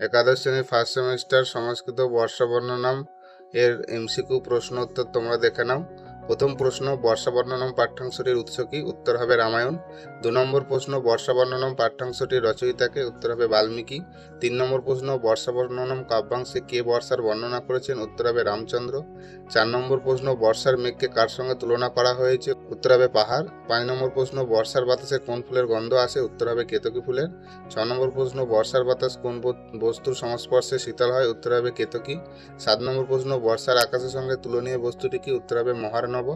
একাদশ শ্রেণির first semester সংস্কৃত বর্ষবর্ণনাম এর এমসিকিউ প্রশ্ন উত্তর তোমরা দেখে নাও। প্রথম প্রশ্ন, বর্ষা বর্ণনাম পাঠ্যাংশটির উৎস কি? উত্তর হবে রামায়ণ। দু নম্বর প্রশ্ন, বর্ষা বর্ণনাম পাঠ্যাংশটির রচয়িতাকে? উত্তর হবে বাল্মীকি। তিন নম্বর প্রশ্ন, বর্ষা বর্ণনাম কাব্যাংশে কে বর্ষার বর্ণনা করেছেন? উত্তর হবে রামচন্দ্র। চার নম্বর প্রশ্ন, বর্ষার মেঘকে কার সঙ্গে তুলনা করা হয়েছে? উত্তর হবে পাহাড়। পাঁচ নম্বর প্রশ্ন, বর্ষার বাতাসে কোন ফুলের গন্ধ আসে? উত্তর হবে কেতকী ফুলের। ছ নম্বর প্রশ্ন, বর্ষার বাতাস কোন বস্তুর সংস্পর্শে শীতল হয়? উত্তর হবে কেতকী। সাত নম্বর প্রশ্ন, বর্ষার আকাশের সঙ্গে তুলনীয় বস্তুটি কি? উত্তর হবে মহার্ণব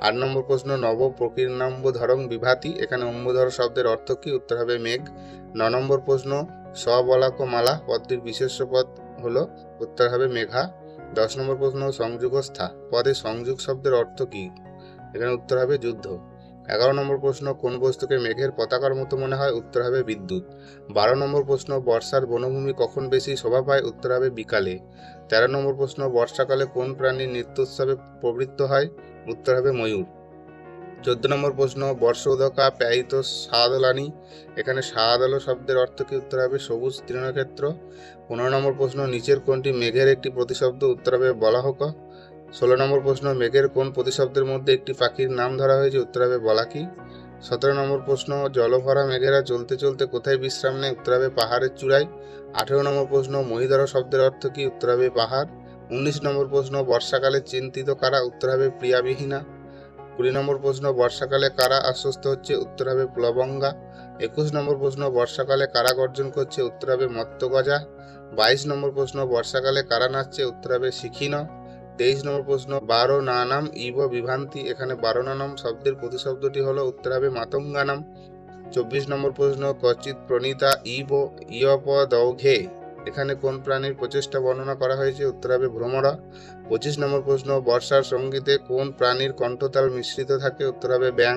আট নম্বর প্রশ্ন, নব প্রকীর্ণম্ব ধরং বিভাতি। এখানে অম্বুধর শব্দের অর্থ কি? উত্তর হবে মেঘ। ন নম্বর প্রশ্ন সবলাক মালা পদটির বিশেষ পদ হল, উত্তর হবে মেঘা। দশ নম্বর প্রশ্ন, সংযোগস্থা। পদে সংযোগ শব্দের অর্থ কি? এখানে উত্তর হবে যুদ্ধ। এগারো নম্বর প্রশ্ন, কোন বস্তুকে মেঘের পতাকার মতো মনে হয়? উত্তর হবে বিদ্যুৎ। বারো নম্বর প্রশ্ন, বর্ষার বনভূমি কখন বেশি শোভা পায়? উত্তর হবে বিকালে। তেরো নম্বর প্রশ্ন, বর্ষাকালে কোন প্রাণীর নৃত্যোৎসবে প্রবৃত্ত হয়? উত্তর হবে ময়ূর। চোদ্দ নম্বর প্রশ্ন, বর্ষ উদকা প্যায়িত সাদলানি? এখানে সাদ আলো শব্দের অর্থ কি? উত্তর হবে সবুজ তৃণক্ষেত্র। পনেরো নম্বর প্রশ্ন, নিচের কোনটি মেঘের একটি প্রতিশব্দ? উত্তর হবে বলাহক। ষোলো নম্বর প্রশ্ন, মেঘের কোন প্রতিশব্দের মধ্যে একটি পাখির নাম ধরা হয়েছে? উত্তর হবে বলাকি সতেরো নম্বর প্রশ্ন, জলভরা মেঘেরা চলতে চলতে কোথায় বিশ্রাম নেয়? উত্তর হবে পাহাড়ের চূড়ায়। আঠেরো নম্বর প্রশ্ন, মহিধর শব্দের অর্থ কি? উত্তর হবে পাহাড়। উনিশ নম্বর প্রশ্ন, বর্ষাকালে চিন্তিত কারা? উত্তর হবে প্রিয়াবিহীনা। কুড়ি নম্বর প্রশ্ন, বর্ষাকালে কারা আশ্বস্ত হচ্ছে? উত্তর হবে প্লবঙ্গা। একুশ নম্বর প্রশ্ন, বর্ষাকালে কারা গর্জন করছে? উত্তর হবে মত্তগজা। বাইশ নম্বর প্রশ্ন, বর্ষাকালে কারা নাচছে? উত্তর হবে শিখিন। তেইশ নম্বর প্রশ্ন বারো নানাম ইব বিভ্রান্তি। এখানে বারো নানাম শব্দের প্রতিশব্দটি হলো উত্তর হবে মাতঙ্গানাম। চব্বিশ নম্বর প্রশ্ন, কচিত প্রণীতা ইব ইয়প দৌঘে এখানে কোন প্রাণীর প্রচেষ্টা বর্ণনা করা হয়েছে? উত্তর হবে ভ্রমরা। পঁচিশ নম্বর প্রশ্ন, বর্ষার সঙ্গীতে কোন প্রাণীর কণ্ঠতাল মিশ্রিত থাকে? উত্তর হবে ব্যাং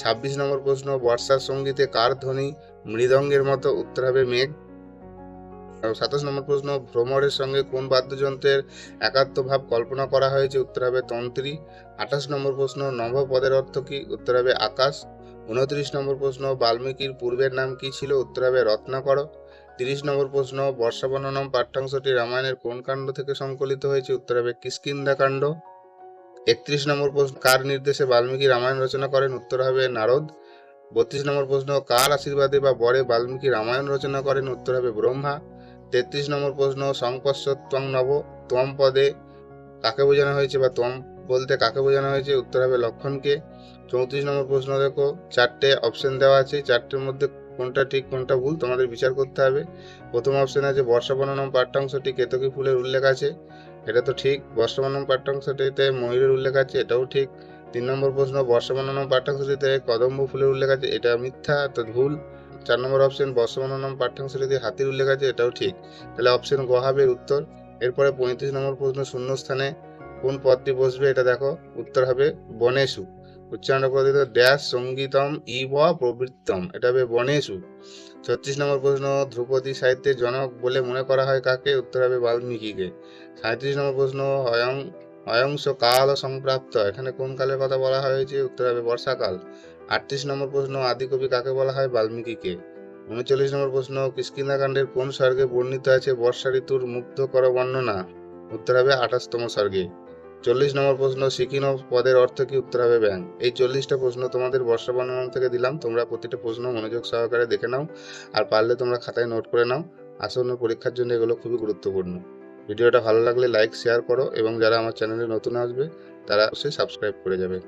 ছাব্বিশ নম্বর প্রশ্ন, বর্ষার সঙ্গীতে কার ধ্বনি? মৃদঙ্গের মতো। উত্তর হবে মেঘ। সাতাশ নম্বর প্রশ্ন, ভ্রমরের সঙ্গে কোন বাদ্যযন্ত্রের একাত্ম ভাব কল্পনা করা হয়েছে? উত্তর হবে তন্ত্রী। আঠাশ নম্বর প্রশ্ন নভ পদের অর্থ কি? উত্তর হবে আকাশ। উনত্রিশ নম্বর প্রশ্ন, বাল্মীকির পূর্বের নাম কি ছিল? উত্তর হবে রত্নাকর। তিরিশ নম্বর প্রশ্ন বর্ষা বর্ণনম পাঠ্যাংশটি রামায়ণের কোন কাণ্ড থেকে সংকলিত হয়েছে? উত্তর হবে কিষ্কিন্দা কাণ্ড। একত্রিশ নম্বর প্রশ্ন, কার নির্দেশে বাল্মীকি রামায়ণ রচনা করেন? উত্তর হবে নারদ। বত্রিশ নম্বর প্রশ্ন, কার আশীর্বাদে বা বরে বাল্মীকি রামায়ণ রচনা করেন? উত্তর হবে ব্রহ্মা। তেত্রিশ নম্বর প্রশ্ন সংকর্ষত্বং নব তম পদে কাকে বোঝানো হয়েছে বা তম বলতে কাকে বোঝানো হয়েছে? উত্তর হবে লক্ষণকে। চৌত্রিশ নম্বর প্রশ্ন দেখো, চারটে অপশন দেওয়া আছে, চারটের মধ্যে কোনটা ঠিক, কোনটা ভুল তোমাদের বিচার করতে হবে। প্রথম অপশন আছে বর্ষা বর্ণনম পাঠ্যাংশটি কেতকী ফুলের উল্লেখ আছে, এটা তো ঠিক। বর্ষা বর্ণনম পাঠ্যাংশটিতে ময়ূরের উল্লেখ আছে, এটাও ঠিক। তিন নম্বর প্রশ্ন বর্ষা বর্ণনম পাঠ্যাংশটিতে কদম্ব ফুলের উল্লেখ আছে, এটা মিথ্যা, তো ভুল। চার নম্বর অপশন বর্ষা বর্ণনম পাঠ্যাংশটিতে হাতির উল্লেখ আছে, এটাও ঠিক। তাহলে অপশন গ হবে উত্তর। এরপরে পঁয়ত্রিশ নম্বর প্রশ্ন, শূন্যস্থানে কোন পদটি বসবে, এটা দেখো, উত্তর হবে বনেশু। উচ্চারণ পদ্ধতি ড্যাশ, সঙ্গীতম, ইব, প্রবৃত্তম, এটা হবে বনেশু। ছত্রিশ নম্বর প্রশ্ন, ধ্রুপদী সাহিত্যের জনক বলে মনে করা হয় কাকে? উত্তর হবে বাল্মীকিকে। সাঁত্রিশ নম্বর প্রশ্ন অয়ং অয়ংশ কাল সংপ্রাপ্ত এখানে কোন কালের কথা বলা হয়েছে? উত্তর হবে বর্ষাকাল। আটত্রিশ নম্বর প্রশ্ন, আদিকবি কাকে বলা হয়? বাল্মীকিকে। উনচল্লিশ নম্বর প্রশ্ন কিষ্কিন্দাকাণ্ডের কোন স্বর্গে বর্ণিত আছে? বর্ষা ঋতুর মুগ্ধ কর বর্ণনা। উত্তর হবে আঠাশতম স্বর্গে। চল্লিশ নম্বর প্রশ্ন সিকিন পদের অর্থ কি? উত্তর হবে ব্যাং এই চল্লিশটা প্রশ্ন তোমাদের বর্ষা বর্ণনা থেকে দিলাম। তোমরা প্রতিটা প্রশ্ন মনোযোগ সহকারে দেখে নাও। আর পারলে তোমরা খাতায় নোট করে নাও। আসন্ন পরীক্ষার জন্য এগুলো খুবই গুরুত্বপূর্ণ। ভিডিওটা ভালো লাগলে লাইক শেয়ার করো এবং যারা আমার চ্যানেলে নতুন আসবে, তারা অবশ্যই সাবস্ক্রাইব করে যাবে।